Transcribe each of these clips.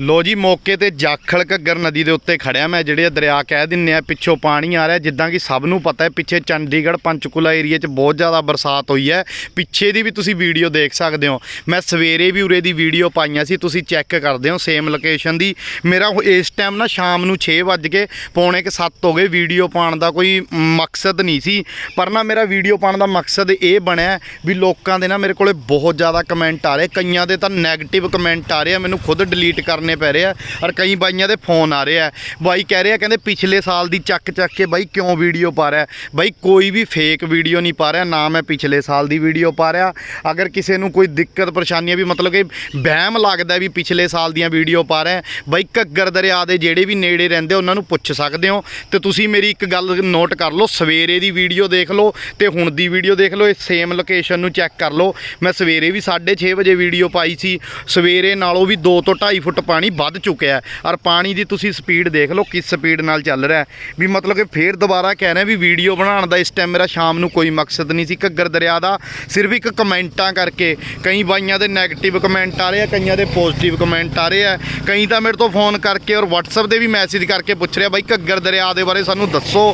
ਲੋ ਜੀ, ਮੌਕੇ ਤੇ ਜਾਖਲ ਘੱਗਰ ਨਦੀ ਦੇ ਉੱਤੇ ਖੜਿਆ ਮੈਂ, ਜਿਹੜੇ ਦਰਿਆ ਕਹਿ ਦਿੰਨੇ ਆ, ਪਿੱਛੋਂ ਪਾਣੀ ਆ ਰਿਹਾ, ਜਿੱਦਾਂ ਕਿ ਸਭ ਨੂੰ ਪਤਾ ਹੈ, ਪਿੱਛੇ ਚੰਡੀਗੜ੍ਹ, ਪੰਚਕੂਲਾ ਏਰੀਆ 'ਚ ਬਹੁਤ ਜ਼ਿਆਦਾ ਬਰਸਾਤ ਹੋਈ ਹੈ। ਪਿੱਛੇ ਦੀ ਵੀ ਤੁਸੀਂ ਵੀਡੀਓ ਦੇਖ ਸਕਦੇ ਹੋ। ਮੈਂ ਸਵੇਰੇ ਵੀ ਉਰੇ ਦੀ ਵੀਡੀਓ ਪਾਈਆਂ ਸੀ, ਤੁਸੀਂ ਚੈੱਕ ਕਰਦੇ ਹੋ ਸੇਮ ਲੋਕੇਸ਼ਨ ਦੀ। ਮੇਰਾ ਇਸ ਟਾਈਮ ਨਾ ਸ਼ਾਮ ਨੂੰ 6 ਵੱਜ ਕੇ ਪੌਣੇ ਕਿ 7 ਹੋ ਗਏ, ਵੀਡੀਓ ਪਾਉਣ ਦਾ ਕੋਈ ਮਕਸਦ ਨਹੀਂ ਸੀ। ਪਰ ਨਾ ਮੇਰਾ ਵੀਡੀਓ ਪਾਉਣ ਦਾ ਮਕਸਦ ਇਹ ਬਣਿਆ ਵੀ ਲੋਕਾਂ ਦੇ ਨਾ ਮੇਰੇ ਕੋਲੇ ਬਹੁਤ ਜ਼ਿਆਦਾ ਕਮੈਂਟ ਆ ਰਹੇ, ਕਈਆਂ ਦੇ ਤਾਂ 네ਗੇਟਿਵ ਕਮੈਂਟ ਆ ਰਹੇ ਮੈਨੂੰ ਖੁਦ ਡਿਲੀਟ ਕਰਨੇ ਪੈ ਰਹੇ ਆ ਔਰ ਕਈ ਬਾਈਆਂ ਦੇ ਫੋਨ ਆ ਰਹੇ ਆ। ਬਾਈ ਕਹਿ ਰਹੇ ਆ, ਕਹਿੰਦੇ ਪਿਛਲੇ ਸਾਲ ਦੀ ਚੱਕ ਚੱਕ ਕੇ ਬਾਈ ਕਿਉਂ ਵੀਡੀਓ ਪਾ ਰਿਹਾ? ਬਾਈ ਕੋਈ ਵੀ ਫੇਕ ਵੀਡੀਓ ਨਹੀਂ ਪਾ ਰਿਹਾ, ਨਾ ਮੈਂ ਪਿਛਲੇ ਸਾਲ ਦੀ ਵੀਡੀਓ ਪਾ ਰਿਹਾ। ਅਗਰ ਕਿਸੇ ਨੂੰ ਕੋਈ ਦਿੱਕਤ, ਪਰੇਸ਼ਾਨੀ ਵੀ ਮਤਲਬ ਕਿ ਵਹਿਮ ਲੱਗਦਾ ਵੀ ਪਿਛਲੇ ਸਾਲ ਦੀਆਂ ਵੀਡੀਓ ਪਾ ਰਿਹਾ, ਬਾਈ ਘੱਗਰ ਦਰਿਆ ਦੇ ਜਿਹੜੇ ਵੀ ਨੇੜੇ ਰਹਿੰਦੇ ਉਹਨਾਂ ਨੂੰ ਪੁੱਛ ਸਕਦੇ ਹੋ। ਤੇ ਤੁਸੀਂ ਮੇਰੀ ਇੱਕ ਗੱਲ ਨੋਟ ਕਰ ਲਓ, ਸਵੇਰੇ ਦੀ ਵੀਡੀਓ ਦੇਖ ਲਓ ਤੇ ਹੁਣ ਦੀ ਵੀਡੀਓ ਦੇਖ ਲਓ, ਇਹ ਸੇਮ ਲੋਕੇਸ਼ਨ ਨੂੰ ਚੈੱਕ ਕਰ ਲਓ। ਮੈਂ ਸਵੇਰੇ ਵੀ 6:30 ਵਜੇ ਵੀਡੀਓ ਪਾਈ ਸੀ, ਸਵੇਰੇ ਨਾਲੋਂ ਵੀ 2 ਤੋਂ 2.5 ਫੁੱਟ ਪਾਣੀ ਵੱਧ ਚੁੱਕਿਆ ਔਰ ਪਾਣੀ ਦੀ ਤੁਸੀਂ ਸਪੀਡ ਦੇਖ ਲਓ ਕਿਸ ਸਪੀਡ ਨਾਲ ਚੱਲ ਰਿਹਾ ਵੀ ਮਤਲਬ ਕਿ ਫੇਰ ਦੁਬਾਰਾ ਕਹਿ ਰਿਹਾ ਵੀ ਵੀਡੀਓ ਬਣਾਉਣ ਦਾ ਇਸ ਟਾਈਮ ਮੇਰਾ ਸ਼ਾਮ ਨੂੰ ਕੋਈ ਮਕਸਦ ਨਹੀਂ ਸੀ। ਘੱਗਰ ਦਰਿਆ ਦਾ ਸਿਰਫ ਇੱਕ ਕਮੈਂਟਾਂ ਕਰਕੇ ਕਈ ਬਾਈਆਂ ਦੇ ਨੈਗੇਟਿਵ ਕਮੈਂਟ ਆ ਰਹੇ ਆ, ਕਈਆਂ ਦੇ ਪੋਜ਼ਿਟਿਵ ਕਮੈਂਟ ਆ ਰਹੇ ਆ। ਕਈ ਤਾਂ ਮੇਰੇ ਤੋਂ ਫੋਨ ਕਰਕੇ ਔਰ WhatsApp ਦੇ ਵੀ ਮੈਸੇਜ ਕਰਕੇ ਪੁੱਛ ਰਿਹਾ, ਬਾਈ ਘੱਗਰ ਦਰਿਆ ਦੇ ਬਾਰੇ ਸਾਨੂੰ ਦੱਸੋ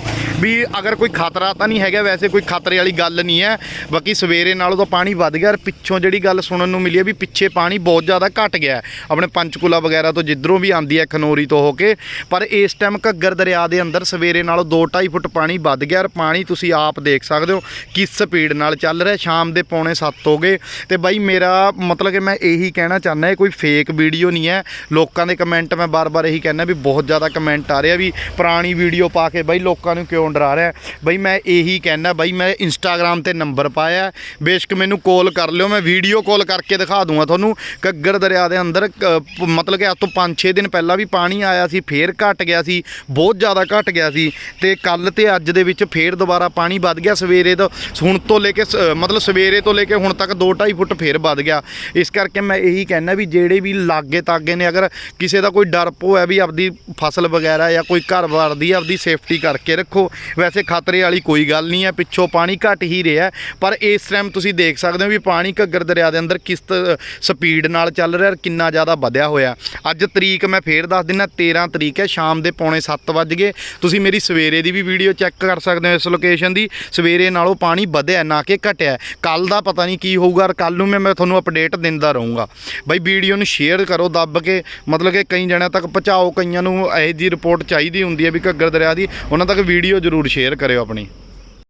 ਵੀ ਅਗਰ ਕੋਈ ਖਤਰਾ ਤਾਂ ਨਹੀਂ ਹੈਗਾ, ਵੈਸੇ ਕੋਈ ਖਤਰੇ ਵਾਲੀ ਗੱਲ ਨਹੀਂ ਹੈ। ਬਾਕੀ ਸਵੇਰੇ ਨਾਲੋਂ ਤਾਂ ਪਾਣੀ ਵੱਧ ਗਿਆ ਔਰ ਪਿੱਛੋਂ ਜਿਹੜੀ ਗੱਲ ਸੁਣਨ ਨੂੰ ਮਿਲੀ ਹੈ ਵੀ ਪਿੱਛੇ ਪਾਣੀ ਬਹੁਤ ਜ਼ਿਆਦਾ ਘਟ ਗਿਆ ਆਪਣੇ ਪੰਚਕੂਲਾ ਵਗੈਰਾ ਤੋਂ ਜਿੱਧਰੋਂ ਵੀ ਆਂਦੀ ਹੈ ਖਨੋਰੀ ਤੋਂ ਹੋ ਕੇ। ਪਰ ਇਸ ਟਾਈਮ ਘੱਗਰ ਦਰਿਆ ਦੇ ਅੰਦਰ ਸਵੇਰੇ ਨਾਲੋਂ 2.5 ਫੁੱਟ ਪਾਣੀ ਵੱਧ ਗਿਆ ਔਰ ਪਾਣੀ ਤੁਸੀਂ ਆਪ ਦੇਖ ਸਕਦੇ ਹੋ ਕਿਸ ਸਪੀਡ ਨਾਲ ਚੱਲ ਰਿਹਾ। ਸ਼ਾਮ ਦੇ ਪੌਣੇ 7 ਹੋ ਗਏ। ਤੇ ਬਾਈ ਮੇਰਾ ਮਤਲਬ ਕਿ ਮੈਂ ਇਹੀ ਕਹਿਣਾ ਚਾਹੁੰਦਾ ਇਹ ਕੋਈ ਫੇਕ ਵੀਡੀਓ ਨਹੀਂ ਹੈ। ਲੋਕਾਂ ਦੇ ਕਮੈਂਟ ਮੈਂ ਬਾਰ-ਬਾਰ ਇਹੀ ਕਹਿੰਦਾ ਵੀ ਬਹੁਤ ਜ਼ਿਆਦਾ ਕਮੈਂਟ ਆ ਰਿਹਾ ਵੀ ਪੁਰਾਣੀ ਵੀਡੀਓ ਪਾ ਕੇ ਬਾਈ ਲੋਕਾਂ ਨੂੰ ਕਿਉਂ ਡਰਾ ਰਿਹਾ ਬਈ ਮੈਂ ਇਹੀ ਕਹਿਣਾ ਬਈ ਮੈਂ ਇੰਸਟਾਗ੍ਰam ਤੇ ਨੰਬਰ ਪਾਇਆ ਬੇਸ਼ੱਕ ਮੈਨੂੰ ਕਾਲ ਕਰ ਲਿਓ, ਮੈਂ ਵੀਡੀਓ ਕਾਲ ਕਰਕੇ ਦਿਖਾ ਦੂੰਗਾ ਤੁਹਾਨੂੰ। ਘੱਗਰ ਦਰਿਆ ਦੇ ਅੰਦਰ ਮਤਲਬ ਕਿ ਅੱਜ ਤੋਂ 5-6 ਦਿਨ ਪਹਿਲਾਂ ਵੀ ਪਾਣੀ ਆਇਆ ਸੀ, ਫੇਰ ਘਟ ਗਿਆ ਸੀ, ਬਹੁਤ ਜ਼ਿਆਦਾ ਘਟ ਗਿਆ ਸੀ। ਤੇ ਕੱਲ ਤੇ ਅੱਜ ਦੇ ਵਿੱਚ ਫੇਰ ਦੁਬਾਰਾ ਪਾਣੀ ਵੱਧ ਗਿਆ, ਸਵੇਰੇ ਤੋਂ, ਹੁਣ ਤੋਂ ਲੈ ਕੇ ਸ- ਮਤਲਬ ਸਵੇਰੇ ਤੋਂ ਲੈ ਕੇ ਹੁਣ ਤੱਕ 2.5 ਫੁੱਟ ਫੇਰ ਵੱਧ ਗਿਆ। ਇਸ ਕਰਕੇ ਮੈਂ ਇਹੀ ਕਹਿਣਾ ਵੀ ਜਿਹੜੇ ਵੀ ਲਾਗੇ ਤਾਗੇ ਨੇ, ਅਗਰ ਕਿਸੇ ਦਾ ਕੋਈ ਡਰ ਪੋ ਹੈ ਵੀ ਆਪਦੀ ਫਸਲ ਵਗੈਰਾ ਜਾਂ ਕੋਈ ਘਰ-ਬਾਰ ਦੀ ਆਪਦੀ ਸੇਫਟੀ ਕਰਕੇ ਰੱਖੋ ਵੈਸੇ ਖਤਰੇ ਵਾਲੀ ਕੋਈ ਗੱਲ ਨਹੀਂ ਹੈ, ਪਿੱਛੋਂ ਪਾਣੀ ਘਟ ਹੀ ਰਿਹਾ ਪਰ ਇਸ ਟਾਈਮ ਤੁਸੀਂ ਦੇਖ ਸਕਦੇ ਹੋ ਵੀ ਪਾਣੀ ਘੱਗਰ ਦਰਿਆ ਦੇ ਅੰਦਰ ਕਿਸ ਤ- ਸਪੀਡ ਨਾਲ ਚੱਲ ਰਿਹਾ ਔਰ ਕਿੰਨਾ ਜ਼ਿਆਦਾ ਵਧਿਆ ਹੋਇਆ ਅੱਜ ਤਰੀਕ ਮੈਂ ਫੇਰ ਦੱਸ ਦਿੰਦਾ 13 ਤਰੀਕ ਹੈ, ਸ਼ਾਮ ਦੇ ਪੌਣੇ 7 ਵੱਜ ਗਏ। ਤੁਸੀਂ ਮੇਰੀ ਸਵੇਰੇ ਦੀ ਵੀ ਵੀਡੀਓ ਚੈੱਕ ਕਰ ਸਕਦੇ ਹੋ ਇਸ ਲੋਕੇਸ਼ਨ ਦੀ। ਸਵੇਰੇ ਨਾਲੋਂ ਪਾਣੀ ਵਧਿਆ ਨਾ ਕਿ ਘਟਿਆ ਕੱਲ ਦਾ ਪਤਾ ਨਹੀਂ ਕੀ ਹੋਊਗਾ, ਔਰ ਕੱਲ ਨੂੰ ਮੈਂ ਮੈਂ ਤੁਹਾਨੂੰ ਅਪਡੇਟ ਦਿੰਦਾ ਰਹੂੰਗਾ। ਬਾਈ ਵੀਡੀਓ ਨੂੰ ਸ਼ੇਅਰ ਕਰੋ, ਦੱਬ ਕੇ। ਮਤਲਬ ਕਿ ਕਈ ਜਣਿਆਂ ਤੱਕ ਪਹੁੰਚਾਓ, ਕਈਆਂ ਨੂੰ ਇਹ ਜੀ ਰਿਪੋਰਟ ਚਾਹੀਦੀ ਹੁੰਦੀ ਹੈ ਵੀ ਘੱਗਰ ਦਰਿਆ ਦੀ। ਉਹਨਾਂ ਤੱਕ ਵੀਡੀਓ ਜ਼ਰੂਰ ਸ਼ੇਅਰ ਕਰਿਓ ਆਪਣੀ।